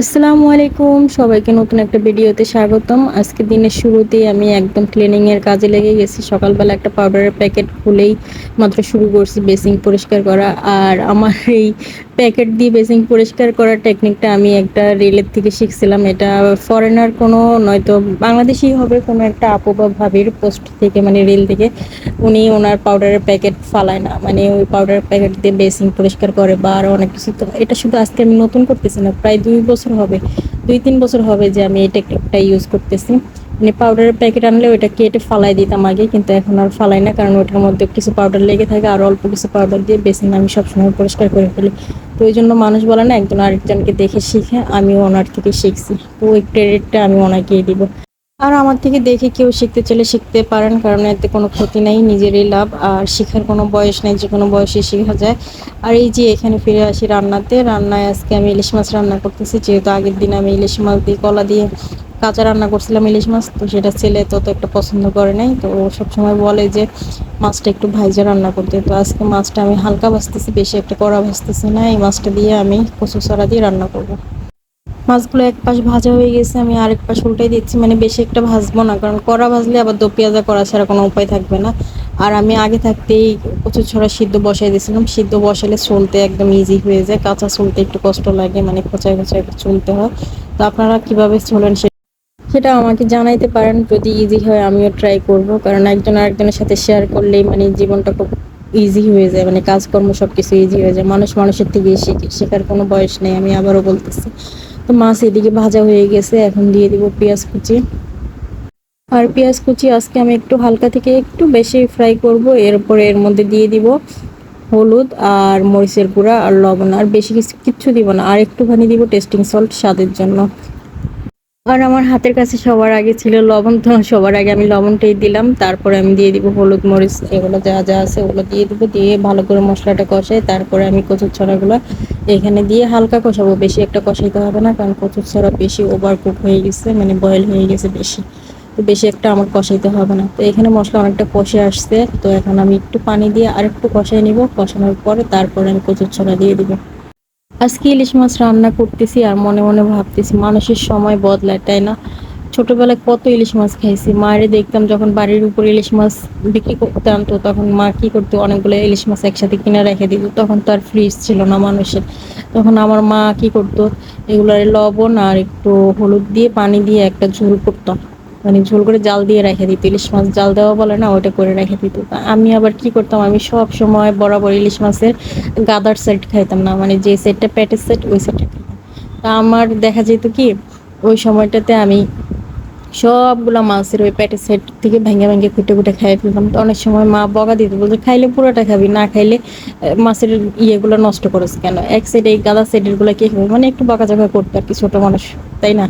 আসসালামু আলাইকুম, সবাইকে নতুন একটা ভিডিওতে স্বাগতম। আজকে দিনের শুরুতেই আমি একদম ক্লিনিং এর কাজে লেগে গেছি। সকালবেলা একটা পাউডারের প্যাকেট খুলেই মাত্র শুরু করছি বেসিং পরিষ্কার করা। আর আমার এই প্যাকেট দিয়ে বেসিং পরিষ্কার করার টেকনিকটা আমি একটা রেলের থেকে শিখছিলাম। এটা ফরেনার কোনো নয়তো বাংলাদেশি হবে কোনো একটা আপু বা ভাবির পোস্ট থেকে মানে রেল থেকে, উনি ওনার পাউডারের প্যাকেট ফালায় না। মানে ওই পাউডারের প্যাকেট দিয়ে বেসিং পরিষ্কার করে বা আরও অনেক কিছু। তো এটা শুধু আজকে আমি নতুন করতেছি না, প্রায় দুই বছর হবে, দুই তিন বছর হবে যে আমি এই টেকনিকটা ইউজ করতেছি। মানে পাউডারের প্যাকেট আনলে ওইটা কেটে ফালাই দিতাম আগে, কিন্তু এখন আর ফালাই না, কারণ ওটার মধ্যে কিছু পাউডার লেগে থাকে আর অল্প কিছু পাউডার দিয়ে বেসিন আমি সবসময় পরিষ্কার করে ফেলি। তো ওই জন্য মানুষ বলে না, একজন আরেকজনকে দেখে শিখে আমি ওনার থেকে শিখছি। তো ওই ক্রেডিটটা আমি ওনাকেই দিব। আর আমার থেকে দেখে কেউ শিখতে চলে শিখতে পারেন, কারণ এতে কোনো ক্ষতি নেই, নিজেরই লাভ, আর শেখার কোনো বয়স নেই, যে কোনো বয়সে শেখা যায়। আর এই যে এখানে ফিরে আসি রান্নাতে, রান্নায় আজকে আমি ইলিশ মাছ রান্না করতেছি, যেহেতু আগের দিন আমি ইলিশ মাছ দিয়ে কলা দিয়ে কাঁচা রান্না করছিলাম ইলিশ মাছ, তো সেটা ছেলে তত একটা পছন্দ করে নাই, তো ও সবসময় বলে যে মাছটা একটু ভাইজা রান্না করতে। তো আজকে মাছটা আমি হালকা ভাজতেছি, বেশি একটা কড়া ভাজতেছি না, এই মাছটা দিয়ে আমি কচু সরা দিয়ে রান্না করব। মাছগুলো এক পাশ ভাজা হয়ে গেছে, আমি আরেক পাশ উল্টাই দিচ্ছি মানে বেশি একটা ভাজবো না, কারণ কড়া ভাজলে আবার দো পেঁয়াজা করা ছাড়া কোনো উপায় থাকবে না। আর আমি আগে থাকতেই প্রচুর ছড়া সিদ্ধ বসাই দিয়েছিলাম, সিদ্ধ বসালে চলতে একদম ইজি হয়ে যায়, কাঁচা চলতে একটু কষ্ট লাগে মানে খোঁচায় খোঁচায় চলতে হয়। তো আপনারা কীভাবে চলেন সে সেটা আমাকে জানাইতে পারেন, যদি ইজি হয় আমিও ট্রাই করব। কারণ একজন আরেকজনের সাথে শেয়ার করলেই মানে জীবনটা খুব ইজি হয়ে যায় মানে কাজকর্ম সব কিছু ইজি হয়ে যায়। মানুষ মানুষের থেকে শিখে, শেখার কোনো বয়স নেই, আমি আবারও বলতেছি। তো মাছ এদিকে ভাজা হয়ে গেছে, এখন দিয়ে দিব পেঁয়াজ কুচি। আর পেঁয়াজ কুচি আজকে আমি একটু হালকা থেকে একটু বেশি ফ্রাই করব, এরপর এর মধ্যে দিয়ে দিব হলুদ আর মরিচের গুঁড়া আর লবণ। আর বেশি কিছু কিচ্ছু দিব না, আর একটুখানি দিব টেস্টিং সল্ট স্বাদের জন্য। আর আমার হাতের কাছে সবার আগে ছিল লবণ, তো সবার আগে আমি লবণটাই দিলাম। তারপরে আমি দিয়ে দিব হলুদ, মরিচ, এগুলো যা যা আছে ওগুলো দিয়ে দিব। দিয়ে ভালো করে মশলাটা কষাই, তারপরে আমি কচুর ছড়াগুলো এখানে দিয়ে হালকা কষাবো। বেশি একটা কষাইতে হবে না, কারণ কচুর ছড়া বেশি ওভার কুক হয়ে গেছে মানে বয়েল হয়ে গেছে বেশি। তো বেশি একটা আমার কষাইতে হবে না। তো এখানে মশলা অনেকটা কষে আসছে, তো এখন আমি একটু পানি দিয়ে আরেকটু কষাই নিব। কষানোর পরে তারপরে আমি কচুর ছড়া দিয়ে দিব। আজকে ইলিশ মাছ রান্না করতেছি আর মনে মনে ভাবতেছি, মানুষের সময় বদলায়, তাই না? ছোটবেলায় কত ইলিশ মাছ খাইছি। মায়ের দেখতাম যখন বাড়ির উপর ইলিশ মাছ বিক্রি করতে আনতো, তখন মা কি করতো, অনেকগুলো ইলিশ মাছ একসাথে কিনে রেখে দিত। তখন তো আর ফ্রিজ ছিল না মানুষের। তখন আমার মা কি করতো, এগুলোর লবণ আর একটু হলুদ দিয়ে, পানি দিয়ে একটা ঝোল করতাম মানে ঝোল করে জাল দিয়ে রেখে দিত, ইলিশ মাছ জাল দেওয়া বলে না ওটা করে রেখে দিত। আমি আবার কি করতাম, আমি সব সময় বরাবর ইলিশ মাছের গাদার সেট খাইতাম না মানে যে সেটটা প্যাটের সেট ওই সেটটা খাইতাম। তা আমার দেখা যেত কি, ওই সময়টাতে আমি সবগুলা মাছের ওই প্যাটের সেট থেকে ভেঙে ভেঙে কুটে কুটে খাইয়ে ফেলতাম। তো অনেক সময় মা বকা দিত, বলতো, খাইলে পুরোটা খাবি, না খাইলে মাছের ইয়েগুলো নষ্ট করেছে কেন? এক সাইডে এই গাদা সাইডেরগুলো কে খাবে মানে একটু বকাঝকা করতো আর কি ছোটো মানুষ, তাই না?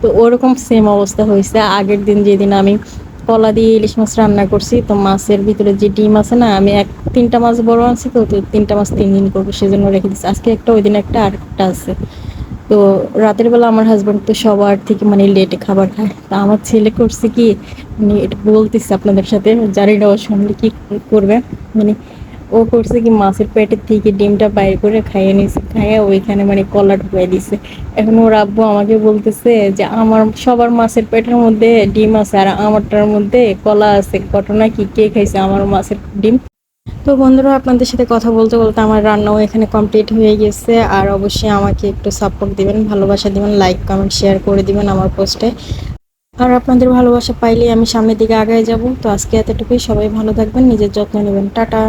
তো ওরকম সেম অবস্থা হয়েছে। আগের দিন যেদিন আমি কলা দিয়ে ইলিশ মাছ রান্না করছি, তো মাছের ভিতরে যে ডিম আছে না, আমি এক, তিনটা মাছ বড় আনছি তো তিনটা মাছ তিন দিন করব, সেজন্য রেখে দিচ্ছি আজকে একটা, ওই দিন একটা, আর একটা আছে। তো রাতের বেলা আমার হাজব্যান্ড তো সবার থেকে মানে লেটে খাবার খায়। তা আমার ছেলে করছে কি মানে এটা বলতেছে আপনাদের সাথে, জানি না ও শুনলে কি করবে। মানে ও করছে কি মাছের পেটের থেকে ডিমটা বাইর করে খাইয়ে নিছে, খাইয়ে ওইখানে মানে কলা ঢুকাই দিছে। এখন ওর আব্বু আমাকে বলতেছে যে, আমার সবার মাছের পেটের মধ্যে ডিম আছে আর আমারটার মধ্যে কলা আছে। ঘটনা কি? কে খাইছে আমার মাছের ডিম? তো বন্ধুরা, আপনাদের সাথে কথা বলতে বলতে আমার রান্নাও এখানে কমপ্লিট হয়ে গেছে। আর অবশ্যই আমাকে একটু সাপোর্ট দিবেন, ভালোবাসা দিবেন লাইক কমেন্ট শেয়ার করে দিবেন আমার পোস্টে আর আপনাদের ভালোবাসা পাইলেই আমি সামনের দিকে আগায় যাব। তো আজকে এতটুকুই। সবাই ভালো থাকবেন, নিজের যত্ন নেবেন। টাটা।